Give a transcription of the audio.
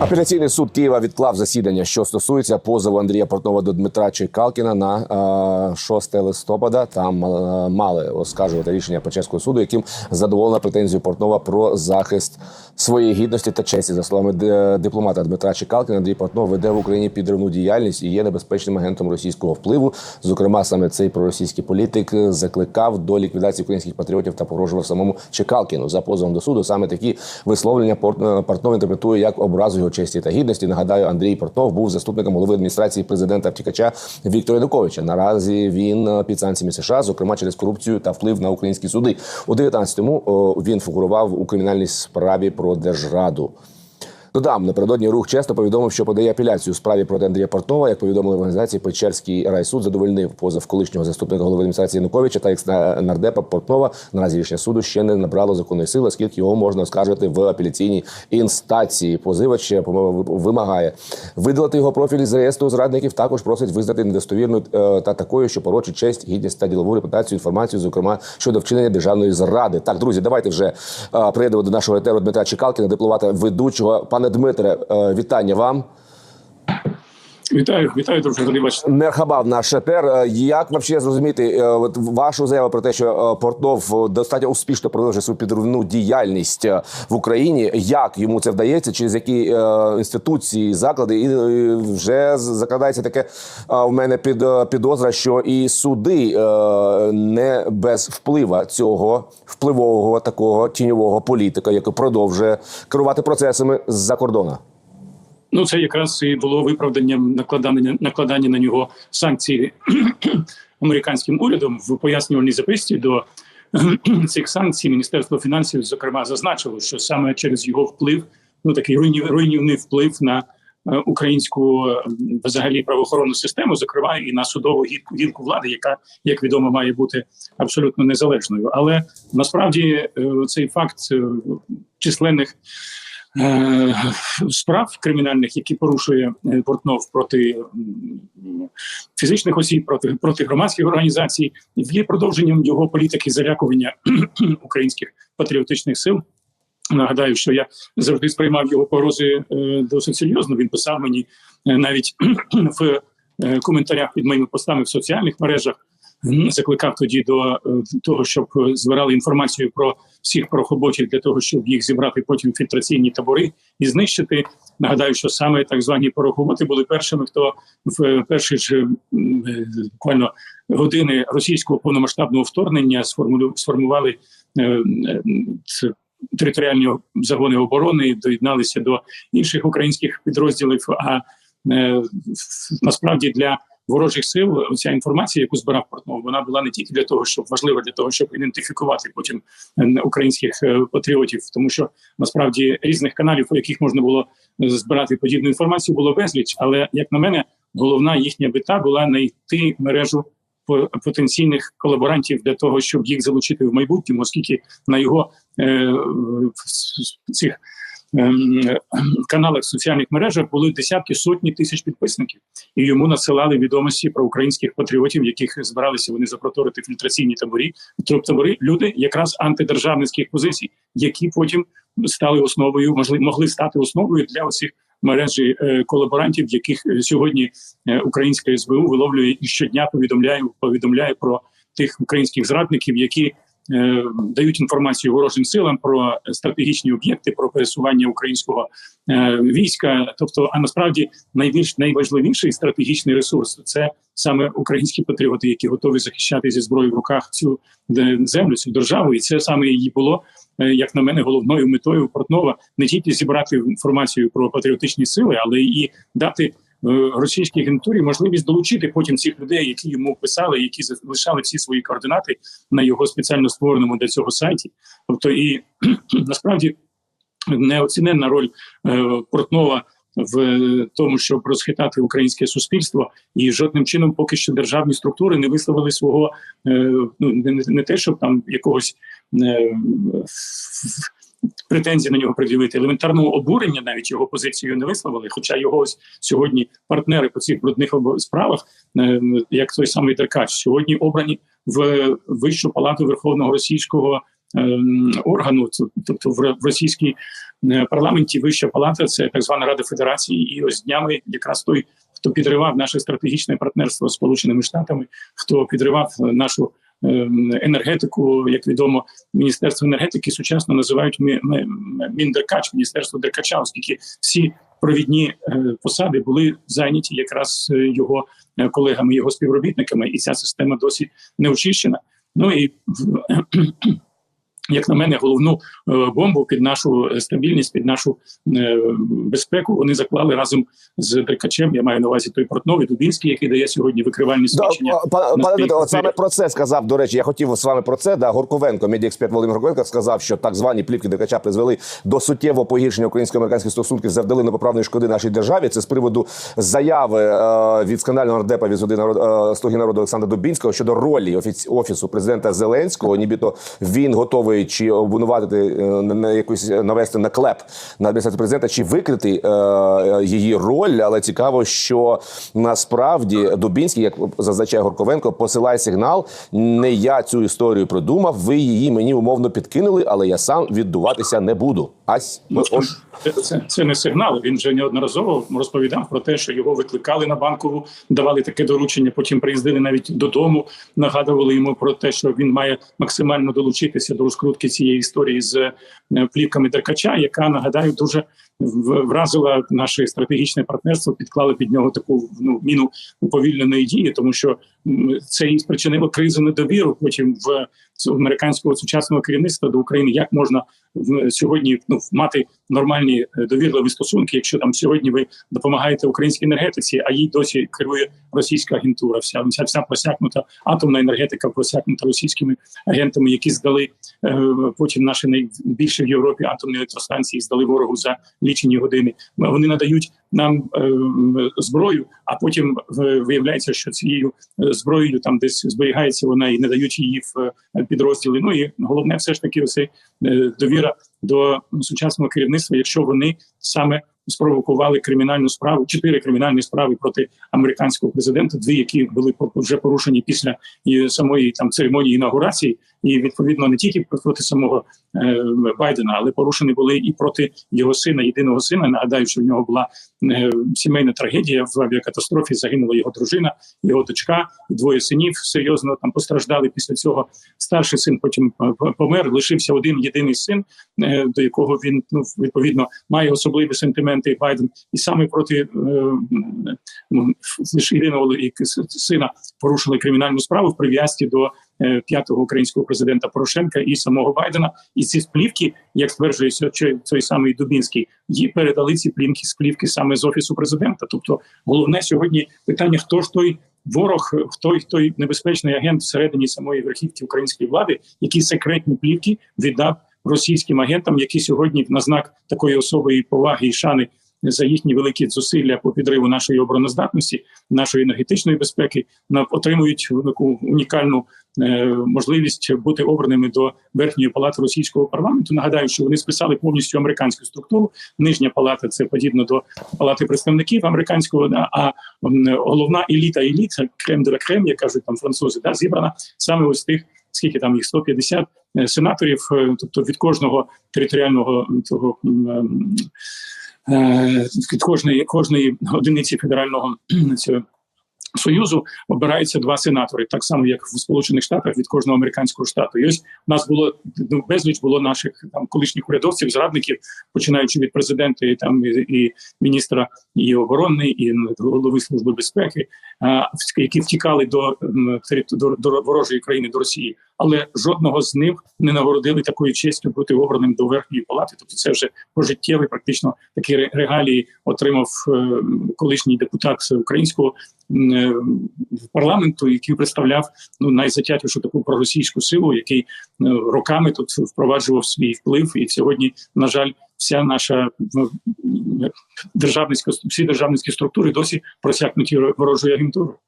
Апеляційний суд Києва відклав засідання, що стосується позову Андрія Портнова до Дмитра Чайкалкіна на е, 6 листопада. Там е, мали оскаржувати рішення Печерського суду, яким задоволена претензію Портнова про захист своєї гідності та честі. За словами дипломата Дмитра Чайкалкіна, Андрій Портнов веде в Україні підривну діяльність і є небезпечним агентом російського впливу. Зокрема, саме цей проросійський політик закликав до ліквідації українських патріотів та погрожував самому Чекалкіну за позовом до суду. Саме такі висловлення Порт- Портнов інтерпретує як образу його честі та гідності. Нагадаю, Андрій Портнов був заступником голови адміністрації президента втікача Віктора Януковича. Наразі він е, під санкціями США, зокрема через корупцію та вплив на українські суди. У 19-му він фігурував у кримінальній справі про держраду. Додам напередодні рух чесно повідомив, що подає апеляцію у справі проти Андрія Портнова. Як повідомили в організації, Печерський райсуд задовольнив позов колишнього заступника голови адміністрації Януковича та екс-нардепа Портнова. Наразі рішення суду ще не набрало законної сили, оскільки його можна оскаржити в апеляційній інстанції. Позивач по-моєму, вимагає видалити його профіль з реєстру зрадників. Також просить визнати недостовірною е, та такою, що порочить честь, гідність та ділову репутацію інформацію, зокрема щодо вчинення державної зради. Так, друзі, давайте вже е, прийдемо до нашого етеру Дмитра Чекалкіна, дипломата ведучого. Пане Дмитре, е, вітання вам. Вітаю, вітаю, друже, бачити. Мерхабав наш етер. Е, Як взагалі зрозуміти е, от вашу заяву про те, що е, Портнов достатньо успішно продовжує свою підривну діяльність в Україні? Як йому це вдається? Через які інституції, заклади? І вже закладається таке в мене під підозра, що і суди не без вплива цього впливового такого тіньового політика, який продовжує керувати процесами з-за кордону. Ну це якраз і було виправданням накладання накладання на нього санкцій американським урядом в пояснювальній записці до цих санкцій. Міністерство фінансів зокрема зазначило, що саме через його вплив, ну такий руйнів, руйнівний вплив на е, українську взагалі правоохоронну систему, зокрема і на судову гілку, влади, яка як відомо має бути абсолютно незалежною. Але насправді е, цей факт е, численних справ кримінальних, які порушує е, Портнов проти фізичних осіб, проти проти громадських організацій, є продовженням його політики залякування українських патріотичних сил. Нагадаю, що я завжди сприймав його погрози е, досить серйозно. Він писав мені е, навіть в е, коментарях під моїми постами в соціальних мережах. Закликав тоді до е, того, щоб е, збирали інформацію про всіх порохоботів для того, щоб їх зібрати потім фільтраційні табори і знищити. Нагадаю, що саме так звані порохоботи були першими, хто в е, перші ж буквально години російського повномасштабного вторгнення сформували територіальні загони оборони, доєдналися до інших українських підрозділів. А насправді для ворожих сил ця інформація, яку збирав Портнов, вона була не тільки для того, щоб важлива для того, щоб ідентифікувати потім українських е, патріотів, тому що насправді різних каналів, у яких можна було е, збирати подібну інформацію, було безліч. Але як на мене, головна їхня мета була знайти мережу по- потенційних колаборантів для того, щоб їх залучити в майбутньому, оскільки на його е, цих каналах соціальних мережах були десятки сотні тисяч підписників, і йому надсилали відомості про українських патріотів, яких збиралися вони запроторити фільтраційні таборі. Тобто люди якраз антидержавницьких позицій, які потім стали основою, можли могли стати основою для оцих мережі е, колаборантів, яких е, сьогодні е, українська СБУ виловлює і щодня повідомляє повідомляє про тих українських зрадників, які е, дають інформацію ворожим силам про стратегічні об'єкти, про пересування українського е, війська. Тобто, а насправді найбільш найважливіший стратегічний ресурс це саме українські патріоти, які готові захищати зі зброєю в руках цю землю, цю державу, і це саме її було. е, Як на мене, головною метою Портнова не тільки зібрати інформацію про патріотичні сили, але і дати е, російській агентурі можливість долучити потім цих людей, які йому писали, які залишали всі свої координати на його спеціально створеному для цього сайті. Тобто, і насправді неоціненна роль е, Портнова в е, тому, щоб розхитати українське суспільство, і жодним чином поки що державні структури не висловили свого е, ну не, те, щоб там якогось е, претензій на нього пред'явити елементарного обурення, навіть його позицію не висловили. Хоча його ось сьогодні партнери по цих брудних справах, е, як той самий Деркач, сьогодні обрані в вищу палату Верховного Російського ем, органу, тобто в російській е, парламенті вища палата, це так звана Рада Федерації, і ось днями якраз той, хто підривав наше стратегічне партнерство з Сполученими Штатами, хто підривав е, нашу енергетику, як відомо, міністерство енергетики сучасно називають Мі- Мі- Міндеркач, міністерство Деркача, оскільки всі провідні е, посади були зайняті якраз е, його е, колегами, його співробітниками, і ця система досі не очищена. Ну і в- як на мене, головну е, бомбу під нашу е, стабільність, під нашу е, безпеку вони заклали разом з Деркачем. Я маю на увазі той Портновий Дубінський, який дає сьогодні викривальні свідчення. па- Пане Дмитро, от саме про це сказав. До речі, я хотів з вами про це. Да, Горковенко, медіаексперт Володимир Горковенко, сказав, що так звані плівки Деркача призвели до суттєвого погіршення українсько-американських стосунків, завдали непоправної шкоди нашій державі. Це з приводу заяви е, від скандального нардепа від «Слуги народу», е, «Слуги народу Олександра Дубінського щодо ролі офіц, офісу президента Зеленського. Нібито він готовий чи обвинуватити е, на- на якусь навести наклеп на адміністрацію президента, чи викрити е, е, її роль. Але цікаво, що насправді Дубінський, як зазначає Горковенко, посилає сигнал. Не я цю історію придумав. Ви її мені умовно підкинули, але я сам віддуватися не буду. Ась Ну, ось це, це, не сигнал. Він вже неодноразово розповідав про те, що його викликали на банкову, давали таке доручення. Потім приїздили навіть додому, нагадували йому про те, що він має максимально долучитися до розкрутки цієї історії з е, плівками Деркача, яка нагадаю дуже вразила наше стратегічне партнерство. Підклали під нього таку ну міну уповільненої дії, тому що це і спричинило кризу недовіру. Потім в американського сучасного керівництва до України. Як можна в- сьогодні ну мати нормальні е, довірливі стосунки, якщо там сьогодні ви допомагаєте українській енергетиці, а їй досі керує російська агентура. Вся вся, вся просякнута атомна енергетика, просякнута російськими агентами, які здали е, потім наші найбільші в Європі атомні електростанції, здали ворогу за лічені години. Вони надають нам е, зброю, а потім виявляється, що цією е, зброєю там десь зберігається вона і не дають її в е, підрозділи. Ну і головне, все ж таки, оцей е, довіра до сучасного керівництва, якщо вони саме спровокували кримінальну справу, чотири кримінальні справи проти американського президента, дві, які були вже порушені після самої там церемонії інаугурації, і відповідно не тільки проти самого е, Байдена, але порушені були і проти його сина, єдиного сина. Нагадаю, що в нього була е, сімейна трагедія в авіакатастрофі. Загинула його дружина, його дочка, двоє синів серйозно там постраждали після цього. Старший син потім е, помер. Лишився один єдиний син, е, до якого він ну відповідно має особливі сентименти. Байден, і саме проти е, лише єдиного сина порушили кримінальну справу в прив'язці до е, п'ятого українського президента Порошенка і самого Байдена. І ці сплівки, як стверджує сьо- чо- той самий Дубінський, їй передали ці плівки сплівки саме з офісу президента. Тобто, головне сьогодні питання: хто ж той ворог, хто той небезпечний агент всередині самої верхівки української влади, які секретні плівки віддав російським агентам, які сьогодні на знак такої особої поваги і шани. За їхні великі зусилля по підриву нашої обороноздатності, нашої енергетичної безпеки, на отримують таку унікальну е, можливість бути обраними до верхньої палати російського парламенту. Нагадаю, що вони списали повністю американську структуру. Нижня палата це подібно до палати представників американського, а головна еліта еліта, крем де крем, як кажуть там французи, да, зібрана саме ось тих. Скільки там їх 150 е, сенаторів, е, тобто від кожного територіального того ем, е, від кожної кожної одиниці федерального цього союзу обираються два сенатори, так само як в Сполучених Штатах від кожного американського штату. І ось у нас було ну, безліч було наших там колишніх урядовців, зрадників, починаючи від президента і там і, і міністра і оборони, і голови служби безпеки, а, які втікали до, до, до ворожої країни до Росії, але жодного з них не нагородили такою честю бути обраним до верхньої палати. Тобто, це вже пожиттєвий, практично такі регалії отримав е, колишній депутат українського е, парламенту, який представляв ну найзатятішу таку проросійську силу, який е, роками тут впроваджував свій вплив, і сьогодні, на жаль, вся наша ну, державницька всі державницькі структури досі просякнуті ворожою агентурою.